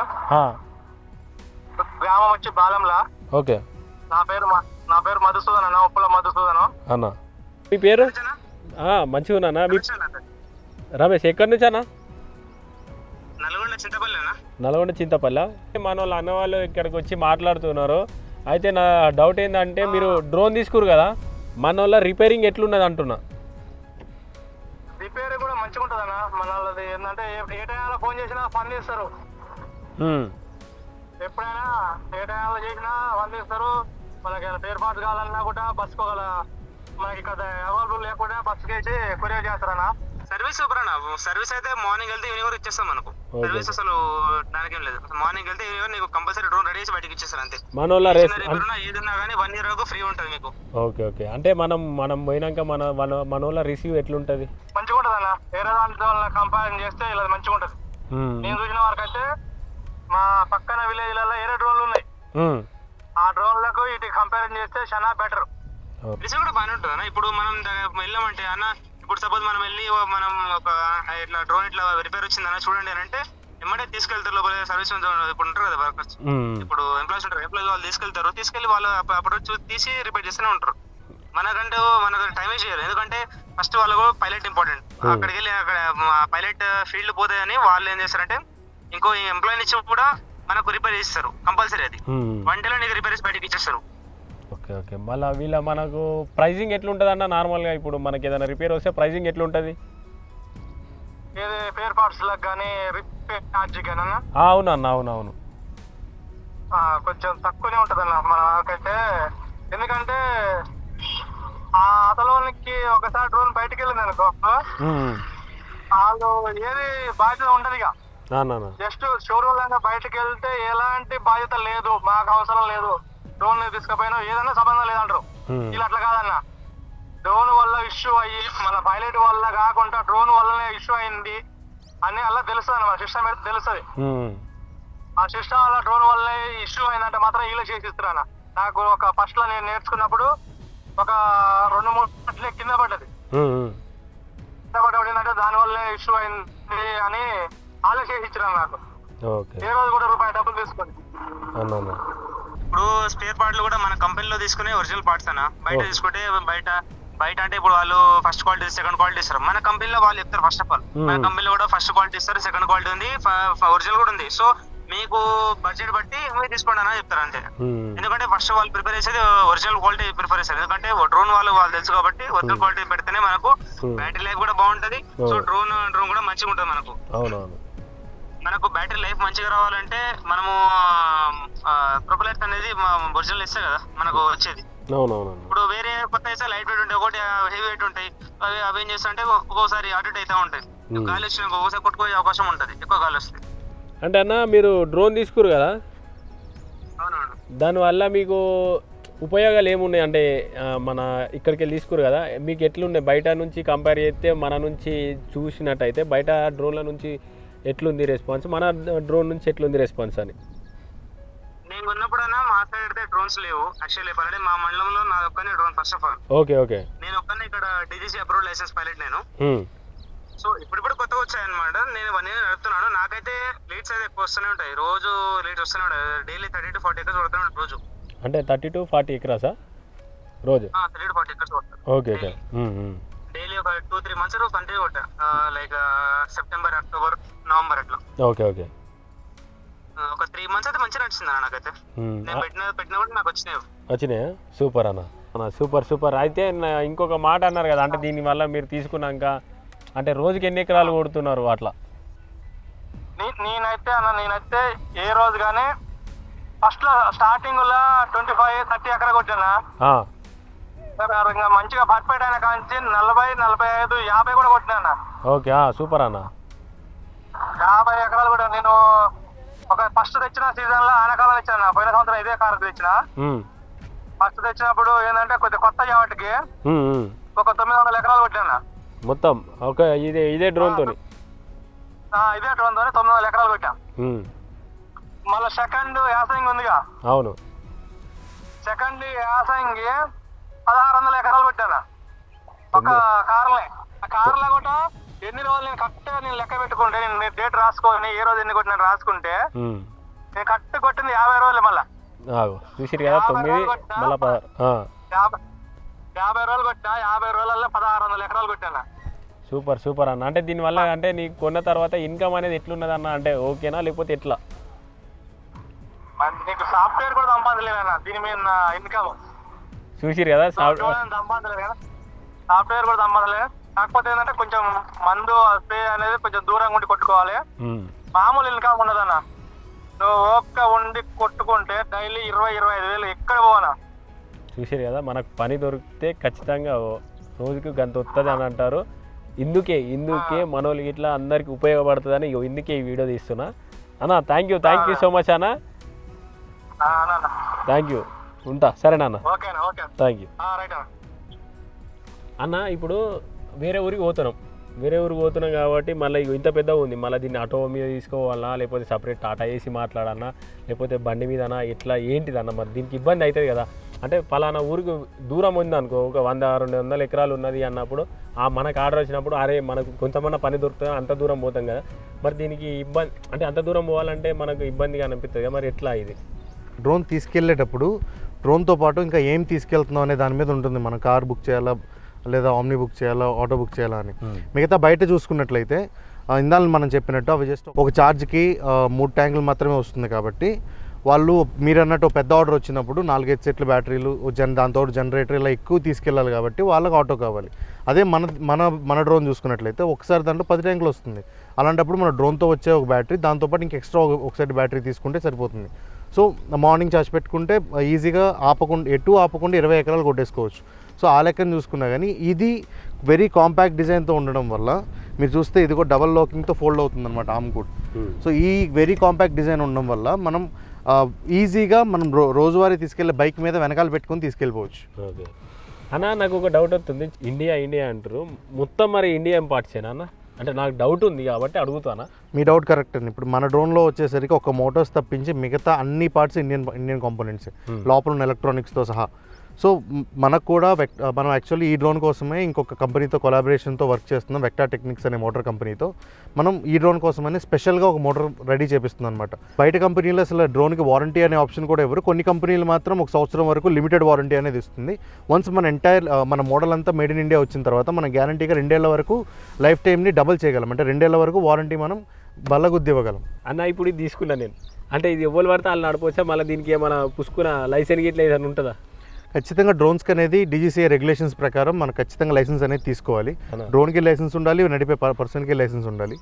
S6: గ్రామం వచ్చి బాలంలా.
S1: ఓకే.
S6: నా పేరు నా పేరు మధుసూదన్ అన్న ఉప్పుల మధుసూదన్.
S1: అన్న. మీ పేరు? మంచిగా ఉన్నా రమేష్ ఎక్కడి నుంచి అన్న?
S6: నల్గొండ చింతపల్లి అన్న
S1: నల్గొండ చింతపల్లి. మన వాళ్ళు అన్న వాళ్ళు ఇక్కడికి వచ్చి మాట్లాడుతున్నారు. అయితే నా డౌట్ ఏంటంటే మీరు డ్రోన్ తీసుకురు కదా మన వాళ్ళ రిపేరింగ్ ఎట్లున్నది అంటున్నా.
S6: రిపేర్ కూడా మంచిగా ఉంటుంది అన్న మన వాళ్ళది ఏంటంటే ఏ టైంలో ఫోన్ చేసినా ఫోన్ చేస్తారు ఎప్పుడైనా ఏ టైంలో చేసినా ఫోన్ చేస్తారు మనకి పేరు పాటు కావాలన్నా కూడా బస్సుకోగల మనకి ఇక్కడ అవైలబుల్ లేకుండా బస్సుకి వేసి కొరియర్ చేస్తారన్న. సర్వీస్ సూపర్ అన్న. సర్వీస్ అయితే మార్నింగ్ వెళ్తే ఈవినింగ్ వరకు ఇచ్చేస్తాం మనకు. సర్వీస్ అసలు దానికేం లేదు. మార్నింగ్ వెళ్తే ఈవినింగ్ నీకు కంపల్సరీ డ్రోన్ రెడీ చేసి బయటకి ఇచ్చేస్తారు అంతే.
S1: మన వాళ్ళ రేస్
S6: చిన్న రిపేర్ ఉన్నా ఏదన్నా కానీ వన్ ఇయర్ వరకు ఫ్రీ ఉంటుంది మీకు.
S1: Okay okay. అంటే మనం మనం పోయినాక మన మన మన వాళ్ళ రిసీవ్ ఎట్లుంటుంది?
S6: మంచిగా ఉంటుంది అన్న. వేరే దాంట్లో కంపేర్ చేస్తే ఇలా మంచిగా ఉంటుంది. నేను చూసిన వరకు అయితే మా పక్కన విలేజ్లలో వేరే డ్రోన్లు ఉన్నాయి. ఆ డ్రోన్లకు ఇటు కంపేర్ చేస్తే చాలా బెటర్. రిసీవ్ కూడా బాగానే ఉంటుంది అన్న. ఇప్పుడు మనం వెళ్ళామంటే అన్న ఇప్పుడు సపోజ్ మనం వెళ్ళి మనం ఒక ఇట్లా డ్రోన్ ఇట్లా రిపేర్ వచ్చిందన్న చూడండి అని అంటే ఎమ్మటే తీసుకెళ్తారు లోపల సర్వీస్ ఇప్పుడు ఉంటారు కదా వర్కర్స్. ఇప్పుడు ఎంప్లాయీస్ ఉంటారు. ఎంప్లాయీస్ వాళ్ళు తీసుకెళ్తారు. తీసుకెళ్ళి వాళ్ళు అప్ప- అప్పుడు తీసి రిపేర్ చేస్తూనే ఉంటారు. మనకంటే మనకు టైమే చేయరు. ఎందుకంటే ఫస్ట్ వాళ్ళకు పైలట్ ఇంపార్టెంట్ అక్కడికి వెళ్ళి అక్కడ పైలట్ ఫీల్డ్ పోతాయని వాళ్ళు ఏం చేస్తారంటే ఇంకో ఎంప్లాయీని ఇచ్చి కూడా మనకు రిపేర్ చేస్తారు. కంపల్సరీ అది. వన్ డేలో నీకు రిపేర్ చేసి బయటకి ఇచ్చేస్తారు.
S1: Okay okay. మళ్ళీ వీళ్ళ మనకు ప్రైజింగ్ ఎట్లుంటుంది అన్న నార్మల్గా ఇప్పుడు మనకి ఏదైనా రిపేర్ వస్తే ప్రైజింగ్ ఎట్లుంటుంది?
S6: ఏది పేర్ పార్ట్స్లకు కానీ రిపేర్ ఛార్జ్ కానీ అన్న
S1: ఆ, అవును అన్న అవును అవును
S6: ఆ, కొంచెం తక్కువనే ఉంటది అన్న మన వాళ్ళకైతే ఎందుకంటే ఆ అతలోనికి ఒకసారి డ్రోన్ బయటకు వెళ్ళింది అనుకో వాళ్ళు ఏది బాధ్యత ఉండదు ఇక
S1: నా, నా, నా.
S6: జస్ట్ షోరూమ్ లాగా బయటకు వెళ్తే ఎలాంటి బాధ్యత లేదు మాకు అవసరం లేదు. డ్రోన్ తీసుకుపోయినా ఏదైనా సంబంధం లేదంటారు. వీళ్ళు అట్లా కాదన్న. డ్రోన్ వల్ల ఇష్యూ అయ్యి మన పైలట్ వల్ల కాకుండా డ్రోన్ వల్లనే ఇష్యూ అయింది అని అలా తెలుస్తుంది మన సిస్టమ్ మీద తెలుస్తుంది. ఆ సిస్టమ్ వల్ల డ్రోన్ వల్ల ఇష్యూ అయిందంటే మాత్రం వీళ్ళే చేసి ఇస్తున్నా నాకు ఒక ఫస్ట్లో నేను నేర్చుకున్నప్పుడు ఒక రెండు మూడు గంటలే కింద పడ్డది. కింద పడ్డప్పుడు ఏంటంటే దాని వల్లే ఇష్యూ అయింది అని ఇచ్చిన నాకు. ఏ రోజు కూడా రూపాయి డబ్బులు
S1: అన్న.
S6: ఇప్పుడు స్పేర్ పార్ట్లు కూడా మన కంపెనీలో తీసుకునే ఒరిజినల్ పార్ట్స్ అన్న బయట. తీసుకుంటే బయట బయట అంటే ఇప్పుడు వాళ్ళు ఫస్ట్ క్వాలిటీ సెకండ్ క్వాలిటీ ఇస్తారు మన కంపెనీలో వాళ్ళు చెప్తారు ఫస్ట్ ఆఫ్ ఆల్ మన. కంపెనీలో కూడా ఫస్ట్ క్వాలిటీ ఇస్తారు సెకండ్ క్వాలిటీ ఉంది ఒరిజినల్ కూడా ఉంది సో మీకు బడ్జెట్ బట్టి మీరు తీసుకోండి అని చెప్తారు అంతే. ఎందుకంటే ఫస్ట్ వాళ్ళు ప్రిపేర్ చేసేది ఒరిజినల్ క్వాలిటీ ప్రిపేర్ చేస్తారు ఎందుకంటే డ్రోన్ వాళ్ళు వాళ్ళు తెలుసు కాబట్టి ఒరిజినల్ క్వాలిటీ పెడితేనే మనకు. బ్యాటరీ లైఫ్ కూడా బాగుంటది సో. డ్రోన్ డ్రోన్ కూడా మంచిగా ఉంటుంది మనకు మనకు బ్యాటరీ లైఫ్ మంచిగా రావాలంటే మనము ప్రొపలైట్ అనేది ఒరిజినల్ ఇస్తే కదా మనకు వచ్చేది. ఇప్పుడు వేరే కొత్త ఇస్తే లైట్ వెయిట్ ఉంటాయి ఒకటి హెవీ వెయిట్ ఉంటాయి అవి అవి ఏం చేస్తా అంటే ఒక్కోసారి ఇటు అవుతా ఉంటాయి. గాలి వచ్చిన ఒక్కోసారి కొట్టుకోయే అవకాశం ఉంటది ఎక్కువ గాలి వస్తుంది
S1: అంటే అన్న మీరు డ్రోన్ తీసుకురు కదా? దానివల్ల మీకు ఉపయోగాలు ఏమున్నాయి? అంటే మన ఇక్కడికి వెళ్ళి తీసుకురు కదా మీకు ఎట్లున్నాయి? బయట నుంచి కంపేర్ చేస్తే మన నుంచి చూసినట్టయితే బయట డ్రోన్ల నుంచి ఎట్లుంది రెస్పాన్స్ మన డ్రోన్ నుంచి ఎట్లుంది రెస్పాన్స్ అని?
S6: నేను ఉన్నప్పుడైనా మా సైడ్ అయితే డ్రోన్స్ లేవు. యాక్చువల్లీ చెప్పాలంటే మా మండలంలో నా ఒక్కనే drone first of all
S1: okay okay
S6: నేను ఒక్కనే ఇక్కడ డీజీసీ అప్రూవ్ లైసెన్స్ పైలట్ నేను. సో ఇప్పుడు ఇప్పుడు కొత్తగా వచ్చాయన్నమాట. నేను వన్ ఇయర్ నడుపుతున్నాను. నాకైతే లీడ్స్ అయితే ఎక్కువ వస్తూనే ఉంటాయి. రోజు లీడ్స్ వస్తూనే ఉంటాయి. Daily thirty to forty acres ఉంటాయి రోజు.
S1: అంటే థర్టీ టు ఫార్టీ ఎకరాసా రోజు?
S6: Thirty to forty acres
S1: okay okay.
S6: Daily ఒక టూ త్రీ మంత్స్ కంటిన్యూ కొట్టా లైక్ సెప్టెంబర్ అక్టోబర్ నవంబర్ అట్లా.
S1: Okay okay.
S6: ఒక త్రీ మంత్స్ అయితే మంచిగా నడిచింది అన్న నాకైతే. నేను పెట్టిన పెట్టిన కూడా నాకు వచ్చినాయి.
S1: వచ్చినాయా? సూపర్ అన్న. Super super. అయితే ఇంకొక మాట అన్నారు కదా అంటే దీనివల్ల మీరు తీసుకున్నాక అంటే రోజుకి ఎన్ని ఎకరాలు కొడుతున్నారు అట్లా?
S7: నేనైతే అన్న నేనైతే ఏ రోజు కానీ ఫస్ట్ స్టార్టింగ్లో ట్వంటీ ఫైవ్ థర్టీ ఎకర కొట్టానా. ఇంకా మంచిగా పర్ఫెక్ట్ అయిన కాంచి నలభై నలభై ఐదు యాభై కూడా కొట్టినా
S1: ఓకే సూపర్ అన్న.
S7: యాభై ఎకరాలు కూడా నేను ఒక ఫస్ట్ తెచ్చిన సీజన్లో ఆనకాలం తెచ్చాను పోయిన సంవత్సరం ఇదే కారు తెచ్చిన? ఫస్ట్ తెచ్చినప్పుడు ఏంటంటే కొద్దిగా కొత్త జావటికి. ఒక తొమ్మిది వందల ఎకరాలు కొట్టాను
S1: మొత్తం ఓకే ఇదే ఇదే డ్రోన్తోని
S7: ఆ, ఇదే డ్రోన్ తోని తొమ్మిది వందల ఎకరాలు కొట్టాం
S1: ఉమ్,
S7: మళ్ళీ సెకండ్ యాసంగి ఉందిగా.
S1: అవును.
S7: సెకండ్ యాసంగి పదహారు వందల ఎకరాలు కొట్టాను ఒక కార్లే ఆ కార్లో కూడా ఎన్ని రోజులు నేను కరెక్ట్ నేను లెక్క పెట్టుకుంటే నేను డేట్ రాసుకొని ఏ రోజు ఎన్ని కొట్టిన రాసుకుంటే. నేను కరెక్ట్ కొట్టింది యాభై రోజులు మళ్ళా.
S1: ఆగు. చూసిరు కదా తొమ్మిది మళ్ళీ పదహారు ఆ,
S7: యాభై రోజులు కొట్టా యాభై రోజులలో పదహారు వందల ఎకరాలు కొట్టాను?
S1: సూపర్ సూపర్ అన్న. అంటే దీనివల్ల అంటే నీకు కొన్న తర్వాత ఇన్కమ్ అనేది ఎట్లున్నది అన్న అంటే ఓకేనా లేకపోతే ఎట్లా?
S7: నీకు సాఫ్ట్వేర్ కూడా సంపాదించలేదన్న దీని మీద ఇన్కమ్.
S1: చూసిరు కదా
S7: సాఫ్ట్వేర్ కూడా సంపాదించలేదు కాకపోతే ఏంటంటే కొంచెం మందు స్ప్రే అనేది కొంచెం దూరంగా ఉండి కొట్టుకోవాలి. మామూలు ఇన్కమ్ ఉండదన్న నువ్వు ఓపిక ఉండి కొట్టుకుంటే డైలీ ఇరవై ఇరవై ఐదు వేలు ఎక్కడ పోవనా
S1: చూసారు కదా మనకు పని దొరికితే ఖచ్చితంగా రోజుకి గంత వస్తుంది అని అంటారు. ఇందుకే ఇందుకే మనోళ్ళకి ఇట్లా అందరికి ఉపయోగపడుతుందని ఇందుకే ఈ వీడియో తీస్తున్నా. అన్న thank you thank you so much అన్న. థ్యాంక్ యూ ఉంటా. సరేనా అన్న
S7: ఓకేనా ఓకే
S1: థ్యాంక్ యూ
S7: రైట్ అన్న.
S1: అన్న ఇప్పుడు వేరే ఊరికి పోతున్నాం. వేరే ఊరికి పోతున్నాం కాబట్టి మళ్ళీ ఇగో ఇంత పెద్ద ఉంది. మళ్ళీ దీన్ని ఆటో మీద తీసుకోవాలన్నా లేకపోతే సపరేట్ టాటా వేసి మాట్లాడన్నా లేకపోతే బండి మీదనా ఎట్లా ఏంటిదన్న మరి? దీనికి ఇబ్బంది అవుతుంది కదా. అంటే పలానా ఊరికి దూరం ఉంది అనుకో ఒక వంద రెండు వందల ఎకరాలు ఉన్నది అన్నప్పుడు ఆ మనకు ఆర్డర్ వచ్చినప్పుడు అరే మనకు కొంతమంది పని దొరుకుతుంది? అంత దూరం పోతాం కదా. మరి దీనికి ఇబ్బంది అంటే అంత దూరం పోవాలంటే మనకు ఇబ్బందిగా అనిపిస్తుంది కదా. మరి ఎట్లా ఇది?
S2: డ్రోన్ తీసుకెళ్ళేటప్పుడు డ్రోన్తో పాటు ఇంకా ఏం తీసుకెళ్తున్నాం అనే దాని మీద ఉంటుంది. మనం కార్ బుక్ చేయాలా? లేదా ఆమ్ని బుక్ చేయాలా? ఆటో బుక్ చేయాలా అని. మిగతా బయట చూసుకున్నట్లయితే ఇందాక మనం చెప్పినట్టు అవి జస్ట్ ఒక ఛార్జ్కి మూడు ట్యాంకులు మాత్రమే వస్తుంది కాబట్టి వాళ్ళు మీరు అన్నట్టు పెద్ద ఆర్డర్ వచ్చినప్పుడు నాలుగైదు సెట్లు బ్యాటరీలు జన్ దాంతో జనరేటర్ ఇలా ఎక్కువ తీసుకెళ్ళాలి కాబట్టి వాళ్ళకి ఆటో కావాలి. అదే మన మన మన డ్రోన్ చూసుకున్నట్లయితే ఒకసారి దాంట్లో పది ట్యాంకులు వస్తుంది. అలాంటప్పుడు మన డ్రోన్తో వచ్చే ఒక బ్యాటరీ దాంతోపాటు ఇంక ఎక్స్ట్రా ఒక సెట్ బ్యాటరీ తీసుకుంటే సరిపోతుంది. సో మార్నింగ్ ఛార్జ్ పెట్టుకుంటే ఈజీగా ఆపకుండా ఎటు ఆపకుండా ఇరవై ఎకరాలు కొట్టేసుకోవచ్చు. సో ఆ లెక్కను చూసుకున్నా కానీ ఇది వెరీ కాంపాక్ట్ డిజైన్తో ఉండడం వల్ల మీరు చూస్తే ఇది కూడా డబల్ లాకింగ్తో ఫోల్డ్ అవుతుంది అనమాట ఆమ్ కూడా. సో ఈ వెరీ కాంపాక్ట్ డిజైన్ ఉండడం వల్ల మనం ఈజీగా మనం రో రోజువారీ తీసుకెళ్ళే బైక్ మీద వెనకాల పెట్టుకొని తీసుకెళ్ళిపోవచ్చు.
S1: ఓకే. అన్న నాకు ఒక డౌట్ వస్తుంది. ఇండియా ఇండియా అంటారు. మొత్తం మరి ఇండియా పార్ట్సేనా అన్న? అంటే నాకు డౌట్ ఉంది కాబట్టి అడుగుతానా?
S2: మీ డౌట్ కరెక్ట్ అండి. ఇప్పుడు మన డ్రోన్లో వచ్చేసరికి ఒక మోటార్స్ తప్పించి మిగతా అన్ని parts Indian Indian components
S1: Hmm.
S2: లోపల ఉన్న ఎలక్ట్రానిక్స్తో సహా. సో మనకు కూడా వెక్ మనం యాక్చువల్లీ ఈ డ్రోన్ కోసమే ఇంకొక కంపెనీతో కొలాబరేషన్తో వర్క్ చేస్తున్నాం వెక్టా టెక్నిక్స్ అనే మోటార్ కంపెనీతో. మనం ఈ డ్రోన్ కోసమని స్పెషల్గా ఒక మోటార్ రెడీ చేపిస్తుంది అనమాట బయట కంపెనీలో అసలు డ్రోన్కి వారంటీ అనే ఆప్షన్ కూడా ఇవ్వరు. కొన్ని కంపెనీలు మాత్రం ఒక సంవత్సరం వరకు లిమిటెడ్ వారంటీ అనేది ఇస్తుంది. వన్స్ మన ఎంటైర్ మన మోడల్ అంతా మేడ్ ఇన్ ఇండియా వచ్చిన తర్వాత మనం గ్యారంటీగా రెండేళ్ళ వరకు లైఫ్ టైంని డబుల్ చేయగలం. అంటే రెండేళ్ళ వరకు వారంటీ మనం బల్లగుద్ది ఇవ్వగలం
S1: అన్న ఇప్పుడు ఇది తీసుకున్నా నేను. అంటే ఇది ఎవరు పడితే వాళ్ళు నడపవచ్చా మళ్ళీ దీనికి ఏమైనా పుసుకున్న లైసెన్స్ గిట్ల ఏదైనా ఉంటుందా?
S2: ఖచ్చితంగా డ్రోన్స్కి అనేది డీజీసీఏ రెగ్యులేషన్స్ ప్రకారం మనకు ఖచ్చితంగా లైసెన్స్ అనేది తీసుకోవాలి? డ్రోన్కి లైసెన్స్ ఉండాలి నడిపే పర్సన్కి లైసెన్స్ ఉండాలి.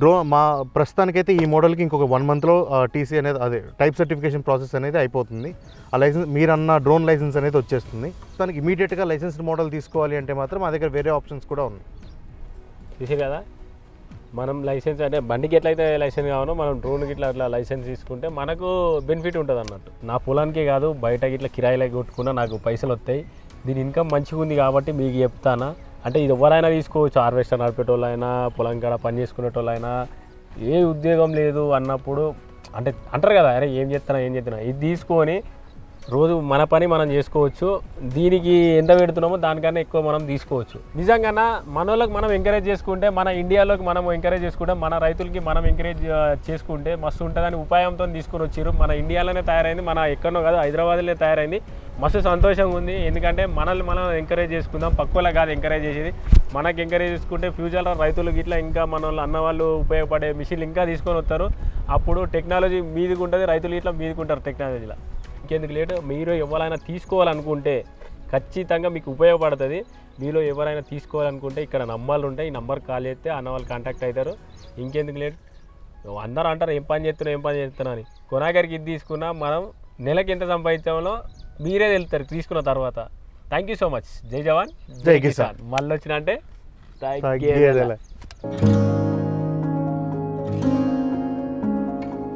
S2: డ్రో మా ప్రస్తుతానికైతే ఈ మోడల్కి ఇంకొక వన్ మంత్లో టీసీ అనేది అదే టైప్ సర్టిఫికేషన్ ప్రాసెస్ అనేది అయిపోతుంది. ఆ లైసెన్స్ మీరు అన్న డ్రోన్ లైసెన్స్ అనేది వచ్చేస్తుంది. దానికి ఇమీడియట్గా లైసెన్స్డ్ మోడల్ తీసుకోవాలి అంటే మాత్రం మా దగ్గర వేరే ఆప్షన్స్ కూడా ఉన్నాయి.
S1: చూసే కదా? మనం లైసెన్స్ అంటే బండికి ఎట్లయితే లైసెన్స్ కావాలో మనం డ్రోన్కి ఇట్లా అట్లా లైసెన్స్ తీసుకుంటే మనకు బెనిఫిట్ ఉంటుంది అన్నట్టు. నా పొలానికి కాదు బయట ఇట్లా కిరాయిలకి కొట్టుకున్నా నాకు పైసలు వస్తాయి. దీని ఇన్కమ్ మంచిగా ఉంది కాబట్టి మీకు చెప్తానా? అంటే ఇది ఎవరైనా తీసుకోవచ్చు హార్వెస్టర్ నడిపేటోళ్ళైనా పొలం కాడ పని చేసుకునేటోళ్ళైనా. ఏ ఉద్యోగం లేదు అన్నప్పుడు అంటే అంటారు కదా అరే ఏం చేస్తున్నా ఏం చేస్తున్నా ఇది తీసుకొని రోజు మన పని మనం చేసుకోవచ్చు. దీనికి ఎంత పెడుతున్నామో దానికన్నా ఎక్కువ మనం తీసుకోవచ్చు. నిజంగా మన వాళ్ళకి మనం ఎంకరేజ్ చేసుకుంటే మన ఇండియాలోకి మనం ఎంకరేజ్ చేసుకుంటే మన రైతులకి మనం ఎంకరేజ్ చేసుకుంటే మస్తు ఉంటుందని ఉపాయంతో తీసుకొని వచ్చారు మన ఇండియాలోనే తయారైంది మన ఎక్కడో కాదు హైదరాబాద్లోనే తయారైంది. మస్తు సంతోషంగా ఉంది. ఎందుకంటే మనల్ని మనం ఎంకరేజ్ చేసుకుందాం. పక్కువలా కాదు ఎంకరేజ్ చేసేది. మనకి ఎంకరేజ్ చేసుకుంటే ఫ్యూచర్లో రైతులకు ఇట్లా ఇంకా మన వాళ్ళు అన్న వాళ్ళు ఉపయోగపడే మిషన్లు ఇంకా తీసుకొని వస్తారు. అప్పుడు టెక్నాలజీ మీదికి ఉంటుంది రైతులు ఇట్లా మీదికి ఉంటారు టెక్నాలజీలో. ఇంకెందుకు లేట్? మీరు ఎవరైనా తీసుకోవాలనుకుంటే ఖచ్చితంగా మీకు ఉపయోగపడుతుంది. మీలో ఎవరైనా తీసుకోవాలనుకుంటే ఇక్కడ నంబర్లు ఉంటాయి. ఈ నంబర్ కాల్ చేస్తే అన్న వాళ్ళు కాంటాక్ట్ అవుతారు. ఇంకెందుకు లేట్? అందరూ అంటారు ఏం పని చేస్తున్నా ఏం పని చేస్తున్నా అని. కొనాగరికి ఇది తీసుకున్నా మనం నెలకి ఎంత సంపాదించామో మీరే తెలుస్తారు తీసుకున్న తర్వాత. థ్యాంక్ యూ సో మచ్ జై జవాన్.
S2: జై కిసాన్.
S1: మళ్ళీ వచ్చిన అంటే.